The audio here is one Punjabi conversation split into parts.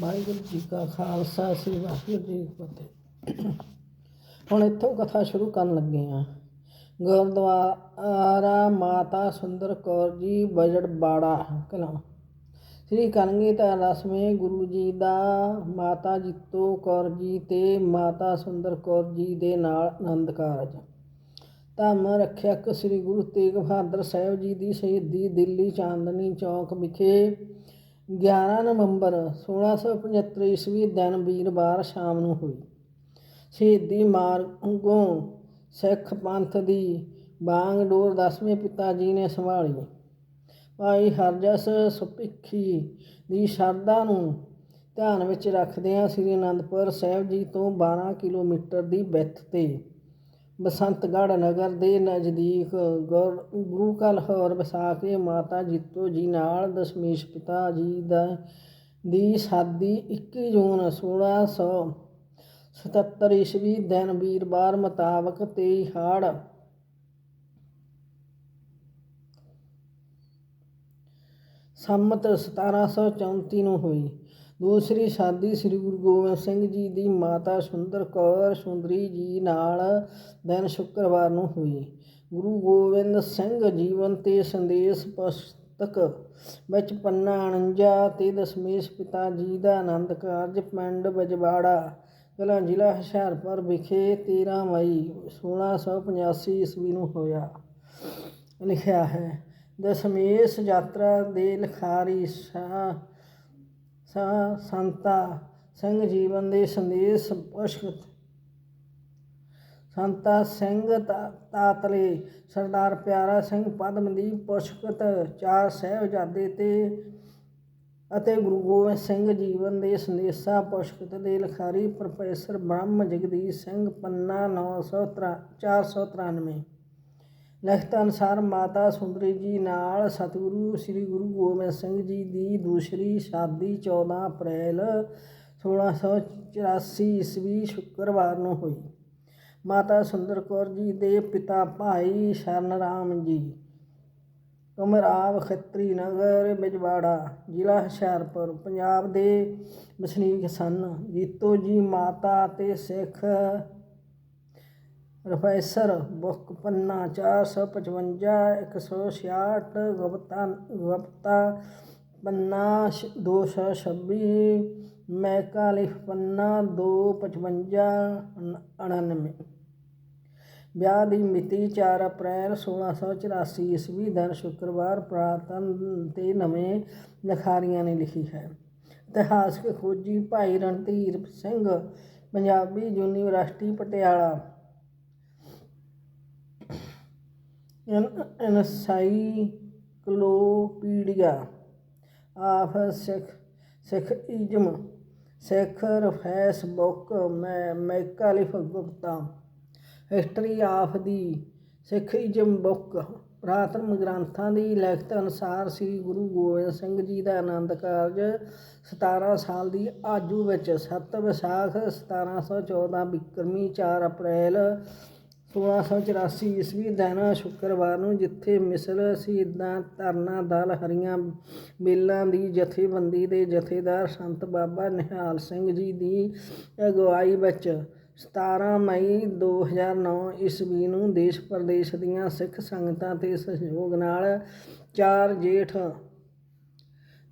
ਵਾਹਿਗੁਰੂ ਜੀ ਕਾ ਖਾਲਸਾ, ਸ੍ਰੀ ਵਾਹਿਗੁਰੂ ਜੀ ਕੀ ਫਤਿਹ। ਹੁਣ ਇੱਥੋਂ ਕਥਾ ਸ਼ੁਰੂ ਕਰਨ ਲੱਗੇ ਆ ਗੁਰਦੁਆਰਾ ਮਾਤਾ ਸੁੰਦਰ ਕੌਰ ਜੀ ਬਜੜ ਬਾੜਾ ਕਲਾਂ। ਸ੍ਰੀ ਕਰਨਗੇ ਤਾਂ ਰਸਮੇ ਗੁਰੂ ਜੀ ਦਾ, ਮਾਤਾ ਜੀਤੋ ਕੌਰ ਜੀ ਤੇ ਮਾਤਾ ਸੁੰਦਰ ਕੌਰ ਜੀ ਦੇ ਨਾਲ ਆਨੰਦ ਕਾਰਜ। ਧੰਮ ਰੱਖਿਅਕ ਸ੍ਰੀ ਗੁਰੂ ਤੇਗ ਬਹਾਦਰ ਸਾਹਿਬ ਜੀ ਦੀ ਸ਼ਹੀਦੀ ਦਿੱਲੀ ਚਾਂਦਨੀ ਚੌਕ ਵਿਖੇ 11 ਨਵੰਬਰ 1675 ਈਸਵੀ ਦਿਨ ਵੀਰਵਾਰ ਸ਼ਾਮ ਨੂੰ ਹੋਈ। ਸ਼ਹੀਦੀ ਮਾਰਗੋਂ ਸਿੱਖ ਪੰਥ ਦੀ ਬਾਂਗਡੋਰ ਦਸਵੇਂ ਪਿਤਾ ਜੀ ਨੇ ਸੰਭਾਲੀ। ਭਾਈ ਹਰਜਸ ਸੁਪਿੱਖੀ ਦੀ ਸ਼ਰਧਾ ਨੂੰ ਧਿਆਨ ਵਿੱਚ ਰੱਖਦਿਆਂ ਸ੍ਰੀ ਅਨੰਦਪੁਰ ਸਾਹਿਬ ਜੀ ਤੋਂ 12 ਕਿਲੋਮੀਟਰ ਦੀ ਵਿੱਥ ਤੇ ਬਸੰਤਗੜ੍ਹ ਨਗਰ ਦੇ ਨਜ਼ਦੀਕ ਗੁਰ- ਗੁਰੂ ਕਾ ਲਾਹੌਰ ਵਸਾ ਕੇ ਮਾਤਾ ਜੀਤੋ ਜੀ ਨਾਲ ਦਸ਼ਮੇਸ਼ ਪਿਤਾ ਜੀ ਦਾ ਦੀ ਸਾਦੀ 21 ਜੂਨ 1677 ਈਸਵੀ ਦਿਨ ਵੀਰਵਾਰ ਮੁਤਾਬਕ 23 ਹਾੜ ਸੰਮਤ 1734 ਨੂੰ ਹੋਈ। ਦੂਸਰੀ ਸ਼ਾਦੀ ਸ੍ਰੀ ਗੁਰੂ ਗੋਬਿੰਦ ਸਿੰਘ ਜੀ ਦੀ ਮਾਤਾ ਸੁੰਦਰ ਕੌਰ ਸੁੰਦਰੀ ਜੀ ਨਾਲ ਦਿਨ ਸ਼ੁੱਕਰਵਾਰ ਨੂੰ ਹੋਈ। ਗੁਰੂ ਗੋਬਿੰਦ ਸਿੰਘ ਜੀਵਨ ਤੇ ਸੰਦੇਸ਼ ਪੁਸਤਕ ਵਿੱਚ ਪੰਨਾ 49 ਤੇ ਦਸ਼ਮੇਸ਼ ਪਿਤਾ ਜੀ ਦਾ ਆਨੰਦ ਕਾਰਜ ਪਿੰਡ ਬਜਵਾੜਾ ਕਲਾਂ ਜ਼ਿਲ੍ਹਾ ਹੁਸ਼ਿਆਰਪੁਰ ਵਿਖੇ 13 ਮਈ 1685 ਈਸਵੀ ਨੂੰ ਹੋਇਆ। ਲਿਖਿਆ ਹੈ, ਦਸ਼ਮੇਸ਼ ਯਾਤਰਾ ਦੇ ਲਿਖਾਰੀ ਸ਼ਾਹ ਸਾ ਸੰਤਾ ਸਿੰਘ ਜੀਵਨ ਦੇ ਸੰਦੇਸ਼ ਪੁਸ਼ਕ ਸੰਤਾ ਸਿੰਘ ਤਾ- ਤਾਤਲੇ, ਸਰਦਾਰ ਪਿਆਰਾ ਸਿੰਘ ਪਦਮਦੀਪ ਪੁਸ਼ਕਤ ਚਾਰ ਸਾਹਿਬਜ਼ਾਦੇ ਤੇ ਅਤੇ ਗੁਰੂ ਗੋਬਿੰਦ ਸਿੰਘ ਜੀਵਨ ਦੇ ਸੰਦੇਸ਼ਾ ਪੁਸ਼ਕਤ ਦੇ ਲਿਖਾਰੀ ਪ੍ਰੋਫੈਸਰ ਬ੍ਰਹਮ ਜਗਦੀਸ਼ ਸਿੰਘ ਪੰਨਾ 9493 ਲਿਖਤ ਅਨੁਸਾਰ ਮਾਤਾ ਸੁੰਦਰੀ ਜੀ ਨਾਲ ਸਤਿਗੁਰੂ, ਸ੍ਰੀ ਗੁਰੂ ਗੋਬਿੰਦ ਸਿੰਘ ਜੀ ਦੀ ਦੂਸਰੀ ਸ਼ਾਦੀ 14 ਅਪ੍ਰੈਲ 1684 ਈਸਵੀ ਸ਼ੁੱਕਰਵਾਰ ਨੂੰ ਹੋਈ। ਮਾਤਾ ਸੁੰਦਰ ਕੌਰ ਜੀ ਦੇ ਪਿਤਾ ਭਾਈ ਸ਼ਰਨ ਰਾਮ ਜੀ ਕਮਰਾਵ ਖੱਤਰੀ ਨਗਰ, ਬਿਜਵਾੜਾ ਜ਼ਿਲ੍ਹਾ ਹੁਸ਼ਿਆਰਪੁਰ, ਪੰਜਾਬ ਦੇ ਵਸਨੀਕ ਸਨ। ਜੀਤੋ ਜੀ ਮਾਤਾ ਤੇ ਸਿੱਖ ਪ੍ਰੋਫੈਸਰ ਬੁੱਕ ਪੰਨਾ 455 166 ਗਵਤਾ ਗਵਤਾ ਪੰਨਾ 226 ਮੈਕਾ ਲਿਖ ਪੰਨਾ 255 99 ਵਿਆਹ ਦੀ ਮਿਤੀ 4 ਅਪ੍ਰੈਲ 1684 ਈਸਵੀ ਦਿਨ ਸ਼ੁੱਕਰਵਾਰ ਪ੍ਰਾਤਨ ਤੇ ਨਵੇਂ ਲਿਖਾਰੀਆਂ ਨੇ ਲਿਖੀ ਹੈ। ਇਤਿਹਾਸਕ ਖੋਜੀ Bhai Randhir Singh, Punjabi university, Patiala. Encyclopedia of Sikh, Sikhism Sikh reference book ਮੈਂ, Macauliffe Gupta, history of the Sikhism book, ਪ੍ਰਾਤਨ ਗ੍ਰੰਥਾਂ ਦੀ ਲਿਖਤ ਅਨੁਸਾਰ ਸ੍ਰੀ ਗੁਰੂ ਗੋਬਿੰਦ ਸਿੰਘ ਜੀ ਦਾ ਆਨੰਦ ਕਾਰਜ 17 ਸਾਲ ਦੀ ਆਜੂ ਵਿੱਚ 7 ਵਿਸਾਖ 1714 ਬਿਕਰਮੀ 4 ਅਪ੍ਰੈਲ 1684 ਈਸਵੀ ਦਿਨ ਸ਼ੁੱਕਰਵਾਰ ਨੂੰ ਜਿੱਥੇ ਮਿਸਰ ਸ਼ਹੀਦਾਂ ਧਰਨਾ ਦਲ ਹਰੀਆਂ ਬੇਲਾਂ ਦੀ ਜਥੇਬੰਦੀ ਦੇ ਜਥੇਦਾਰ ਸੰਤ ਬਾਬਾ ਨਿਹਾਲ ਸਿੰਘ ਜੀ ਦੀ ਅਗਵਾਈ ਵਿੱਚ 17 ਮਈ 2009 ਈਸਵੀ ਨੂੰ ਦੇਸ਼ ਪ੍ਰਦੇਸ਼ ਦੀਆਂ ਸਿੱਖ ਸੰਗਤਾਂ ਤੇ ਸਹਿਯੋਗ ਨਾਲ 4 ਜੇਠ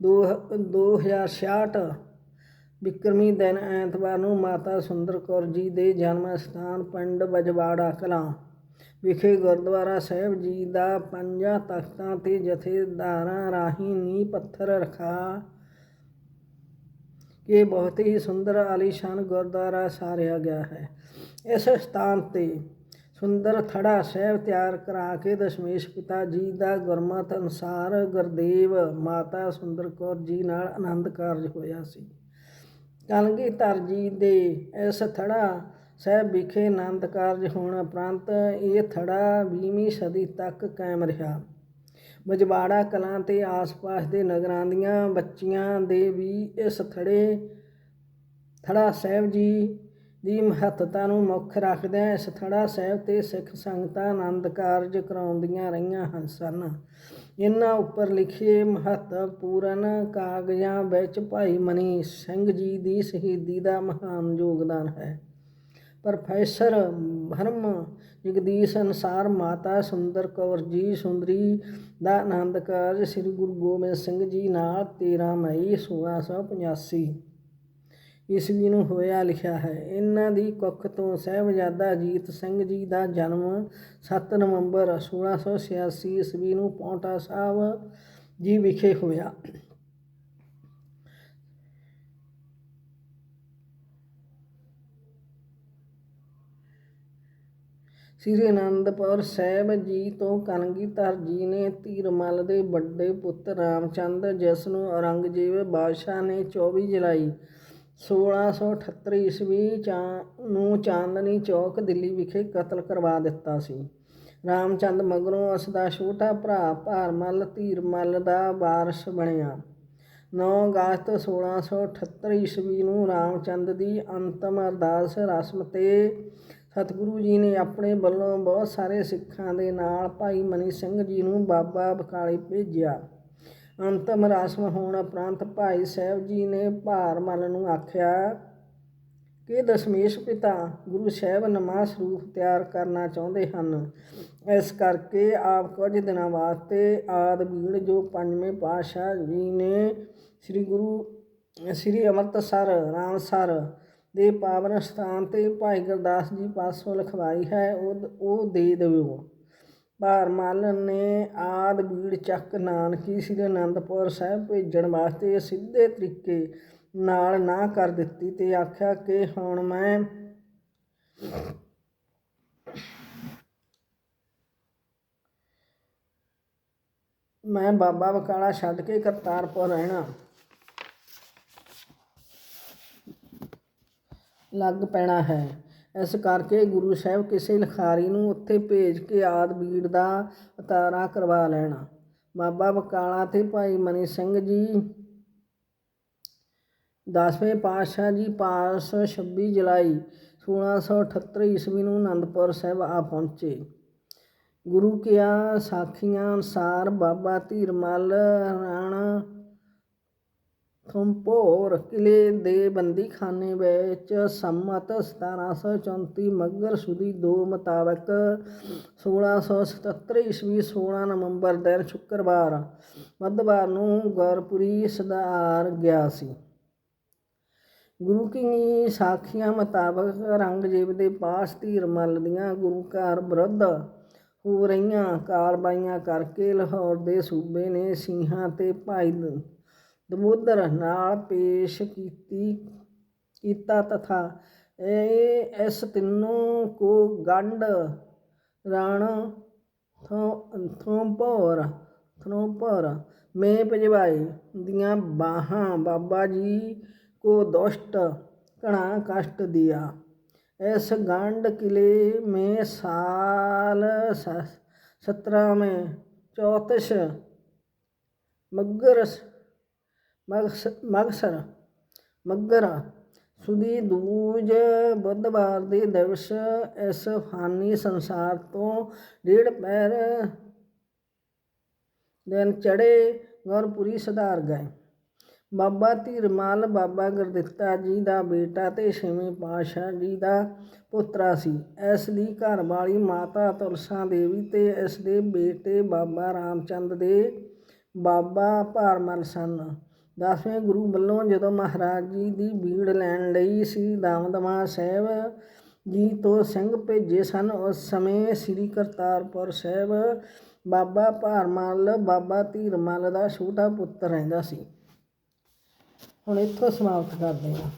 2066 ਬਿਕਰਮੀ ਦਿਨ ਐਤਵਾਰ ਨੂੰ ਮਾਤਾ ਸੁੰਦਰ ਕੌਰ ਜੀ ਦੇ ਜਨਮ ਸਥਾਨ ਪਿੰਡ ਬਜਵਾੜਾ, ਕਲਾਂ ਵਿਖੇ ਗੁਰਦੁਆਰਾ ਸਾਹਿਬ ਜੀ ਦਾ ਪੰਜਾਂ ਤਖਤਾਂ ਤੇ ਜਥੇਦਾਰਾਂ ਰਾਹੀਂ ਨੀਂਹ ਪੱਥਰ ਰਖਾ ਕਿ ਬਹੁਤ ਹੀ ਸੁੰਦਰ ਆਲੀਸ਼ਾਨ ਗੁਰਦੁਆਰਾ ਸਾਰਿਆ ਗਿਆ ਹੈ। ਇਸ ਸਥਾਨ ਤੇ ਸੁੰਦਰ ਥੜਾ ਸਾਹਿਬ ਤਿਆਰ ਕਰਾ ਕੇ ਦਸ਼ਮੇਸ਼ ਪਿਤਾ ਜੀ ਦਾ ਗੁਰਮਤ ਅਨੁਸਾਰ ਗੁਰਦੇਵ ਮਾਤਾ ਸੁੰਦਰ ਕੌਰ ਜੀ ਨਾਲ ਆਨੰਦ ਕਾਰਜ ਹੋਇਆ ਸੀ। ਕਲਗੀਧਰ ਜੀ ਦੇ ਇਸ ਥੜਾ ਸਾਹਿਬ ਵਿਖੇ ਆਨੰਦ ਕਾਰਜ ਹੋਣ ਉਪਰੰਤ ਇਹ ਥੜਾ 20ਵੀਂ ਸਦੀ ਤੱਕ ਕਾਇਮ ਰਿਹਾ। ਮਜਵਾੜਾ ਕਲਾਂ ਤੇ ਆਸ-ਪਾਸ ਦੇ ਨਗਰਾਂ ਦੀਆਂ ਬੱਚੀਆਂ ਦੇ ਵੀ ਇਸ ਥੜੇ, ਥੜਾ ਸਾਹਿਬ ਜੀ ਦੀ ਮਹੱਤਤਾ ਨੂੰ ਮੁੱਖ ਰੱਖਦਿਆਂ ਇਸ ਥੜਾ ਸਾਹਿਬ ਤੇ ਸਿੱਖ ਸੰਗਤਾਂ ਆਨੰਦ ਕਾਰਜ ਕਰਾਉਂਦੀਆਂ ਰਹੀਆਂ ਹਨ ਸਨ। ਇਹਨਾਂ ਉੱਪਰ ਲਿਖੇ ਮਹੱਤਵਪੂਰਨ ਕਾਗਜ਼ਾਂ ਵਿੱਚ ਭਾਈ ਮਨੀ ਸਿੰਘ ਜੀ ਦੀ ਸ਼ਹੀਦੀ ਦਾ ਮਹਾਨ ਯੋਗਦਾਨ ਹੈ। ਪ੍ਰੋਫੈਸਰ ਬ੍ਰਹਮ ਜਗਦੀਸ਼ ਅਨੁਸਾਰ, ਮਾਤਾ ਸੁੰਦਰ ਕੌਰ ਜੀ, ਸੁੰਦਰੀ ਦਾ ਆਨੰਦ ਕਾਰਜ ਸ੍ਰੀ ਗੁਰੂ ਗੋਬਿੰਦ ਸਿੰਘ ਜੀ ਨਾਲ 13 ਮਈ 1685 ਈਸਵੀ ਨੂੰ ਹੋਇਆ ਲਿਖਿਆ ਹੈ। ਇਹਨਾਂ ਦੀ ਕੁੱਖ ਤੋਂ ਸਾਹਿਬਜ਼ਾਦਾ ਅਜੀਤ ਸਿੰਘ ਜੀ ਦਾ ਜਨਮ 7 ਨਵੰਬਰ 1686 ਈਸਵੀ ਨੂੰ ਪੌਂਟਾ ਸਾਹਿਬ ਜੀ ਵਿਖੇ ਹੋਇਆ। ਸ੍ਰੀ ਅਨੰਦਪੁਰ ਸਾਹਿਬ ਜੀ ਤੋਂ ਕਲਗੀਧਰ ਜੀ ਨੇ ਧੀਰਮਲ ਦੇ ਵੱਡੇ ਪੁੱਤ ਰਾਮਚੰਦ, ਜਿਸ ਨੂੰ ਔਰੰਗਜ਼ੇਬ ਬਾਦਸ਼ਾਹ ਨੇ 24 ਜੁਲਾਈ 1678 ਈਸਵੀ ਚਾ- ਨੂੰ ਚਾਂਦਨੀ ਚੌਕ, ਦਿੱਲੀ ਵਿਖੇ ਕਤਲ ਕਰਵਾ ਦਿੱਤਾ ਸੀ। ਰਾਮਚੰਦ ਮਗਰੋਂ ਉਸ ਦਾ ਛੋਟਾ ਭਰਾ ਭਾਰਮਲ ਧੀਰਮਲ ਦਾ ਵਾਰਸ ਬਣਿਆ। 9 ਅਗਸਤ 1678 ਈਸਵੀ ਨੂੰ ਰਾਮਚੰਦ ਦੀ ਅੰਤਮ ਅਰਦਾਸ ਰਸਮ ਤੇ ਸਤਿਗੁਰੂ ਜੀ ਨੇ ਆਪਣੇ ਵੱਲੋਂ ਬਹੁਤ ਸਾਰੇ ਸਿੱਖਾਂ ਦੇ ਨਾਲ ਭਾਈ ਮਨੀ ਸਿੰਘ ਜੀ ਨੂੰ ਬਾਬਾ ਬਕਾਲੇ ਭੇਜਿਆ। ਅੰਤਮ ਰਸਮ ਹੋਣ ਉਪਰੰਤ ਭਾਈ ਸਾਹਿਬ ਜੀ ਨੇ ਭਾਰਮਲ ਨੂੰ ਆਖਿਆ, ਕਿ ਦਸ਼ਮੇਸ਼ ਪਿਤਾ ਗੁਰੂ ਸਾਹਿਬ ਨਵਾਂ ਸਰੂਪ ਤਿਆਰ ਕਰਨਾ ਚਾਹੁੰਦੇ ਹਨ। ਇਸ ਕਰਕੇ ਆਪ ਕੁਝ ਦਿਨਾਂ ਵਾਸਤੇ ਆਦ ਬੀੜ ਜੋ ਪੰਜਵੇਂ ਪਾਤਸ਼ਾਹ ਜੀ ਨੇ ਸ੍ਰੀ ਗੁਰੂ, ਸ੍ਰੀ ਅੰਮ੍ਰਿਤਸਰ, ਰਾਮਸਰ ਦੇ ਪਾਵਨ ਸਥਾਨ ਤੇ ਭਾਈ ਗੁਰਦਾਸ ਜੀ ਪਾਸੋਂ ਲਿਖਵਾਈ ਹੈ, ਉਹ ਉਹ ਦੇ ਦਿਓ। ਭਾਰਮਲ ਨੇ ਆਦਿ ਬੀੜ ਚੱਕ ਨਾਨਕੀ ਸ੍ਰੀ ਅਨੰਦਪੁਰ ਸਾਹਿਬ ਭੇਜਣ ਵਾਸਤੇ ਸਿੱਧੇ ਤਰੀਕੇ ਨਾਲ ਨਾ ਕਰ ਦਿੱਤੀ ਤੇ ਆਖਿਆ ਕਿ ਹੁਣ ਮੈਂ ਮੈਂ ਬਾਬਾ ਬਕਾਲਾ ਛੱਡ ਕੇ ਕਰਤਾਰਪੁਰ ਰਹਿਣਾ। ਲੱਗ ਪੈਣਾ ਹੈ। ਇਸ ਕਰਕੇ ਗੁਰੂ ਸਾਹਿਬ ਕਿਸੇ ਲਿਖਾਰੀ ਨੂੰ ਉੱਥੇ ਭੇਜ ਕੇ ਆਦ ਬੀੜ ਦਾ ਉਤਾਰਾ ਕਰਵਾ ਲੈਣਾ। ਬਾਬਾ ਬਕਾਲਾ ਤੇ ਭਾਈ ਮਨੀ ਸਿੰਘ ਜੀ, ਦਸਵੇਂ ਪਾਤਸ਼ਾਹ ਜੀ, ਪਾਸ 26 ਜੁਲਾਈ 1678 ਈਸਵੀ ਨੂੰ ਅਨੰਦਪੁਰ ਸਾਹਿਬ ਆ ਪਹੁੰਚੇ। ਗੁਰੂ ਕਿਆ ਸਾਖੀਆਂ ਅਨੁਸਾਰ ਬਾਬਾ ਧੀਰਮਲ ਰਾਣਾ ਥੁੰਪੋਰ ਕਿਲੇ ਦੇ ਬੰਦੀਖਾਨੇ ਵਿੱਚ ਸੰਮਤ 1734 ਮੱਘਰ ਸੁਦੀ 2 ਮੁਤਾਬਕ 1677 ਈਸਵੀ 16 ਨਵੰਬਰ ਦਿਨ ਸ਼ੁੱਕਰਵਾਰ ਬੁੱਧਵਾਰ ਨੂੰ ਗੌਰਪੁਰੀ ਸਦਾਰ ਗਿਆ ਸੀ। ਗੁਰੂ ਕੀ ਸਾਖੀਆਂ ਮੁਤਾਬਕ ਰੰਗਜੀਤ ਦੇ ਪਾਸ ਧੀਰਮਲ ਦੀਆਂ ਗੁਰੂ ਘਰ ਵਿਰੁੱਧ ਹੋ ਰਹੀਆਂ ਕਾਰਵਾਈਆਂ ਕਰਕੇ ਲਾਹੌਰ ਦੇ ਸੂਬੇ ਨੇ ਸਿੰਘਾਂ ਤੇ ਭਾਈ ਦਮੋਦਰ ਨਾਲ ਪੇਸ਼ ਕੀਤੀ ਕੀਤਾ ਤਥਾ ਇਹ ਇਸ ਤਿੰਨੋਂ ਕੋ ਗੰਢ ਰਣ ਥੋਂਪੋਰ ਥੋਂਪੋਰ ਮੈਂ ਭਜਵਾਏ ਦੀਆਂ ਬਾਹਾਂ ਬਾਬਾ ਜੀ ਕੋ ਦੁਸ਼ਟ ਘਣਾ ਕਸ਼ਟ ਦਿਆ इस गांड किले में साल सत्रह में चौंतीस मगर ਮਗਸਰ, ਮੱਗਰਾ, ਸੁਦੀ ਦੂਜ ਬੁੱਧਵਾਰ ਦੇ ਦਿਵਸ ਇਸ ਫਾਨੀ ਸੰਸਾਰ ਤੋਂ ਡੇਢ ਪੈਰ ਦਿਨ ਚੜੇ ਗੁਰਪੁਰੀ ਸੁਧਾਰ ਗਏ। ਬਾਬਾ ਧੀਰਮਾਲ ਬਾਬਾ ਗੁਰਦਿੱਤਾ ਜੀ ਦਾ ਬੇਟਾ ਤੇ ਛੇਵੇਂ ਪਾਤਸ਼ਾਹ ਜੀ ਦਾ ਪੁੱਤਰਾ ਸੀ। ਇਸ ਦੀ ਘਰਵਾਲੀ ਮਾਤਾ ਤੁਲਸਾ ਦੇਵੀ ਤੇ ਇਸ ਦੇ ਬੇਟੇ ਬਾਬਾ ਰਾਮਚੰਦ ਦੇ ਬਾਬਾ ਭਾਰਮਲ ਸਨ। ਦਸਵੇਂ ਗੁਰੂ ਵੱਲੋਂ ਜਦੋਂ ਮਹਾਰਾਜ ਜੀ ਦੀ ਬੀੜ ਲੈਣ ਲਈ ਸ੍ਰੀ ਦਮਦਮਾ ਸਾਹਿਬ ਜੀ ਤੋਂ ਸਿੰਘ ਭੇਜੇ ਸਨ, ਉਸ ਸਮੇਂ ਸ੍ਰੀ ਕਰਤਾਰਪੁਰ ਸਾਹਿਬ ਬਾਬਾ ਭਾਰਮਲ, ਬਾਬਾ ਧੀਰਮਲ ਦਾ ਛੋਟਾ ਪੁੱਤਰ ਰਹਿੰਦਾ ਸੀ। ਹੁਣ ਇੱਥੋਂ ਸਮਾਪਤ ਕਰਦੇ ਹਾਂ।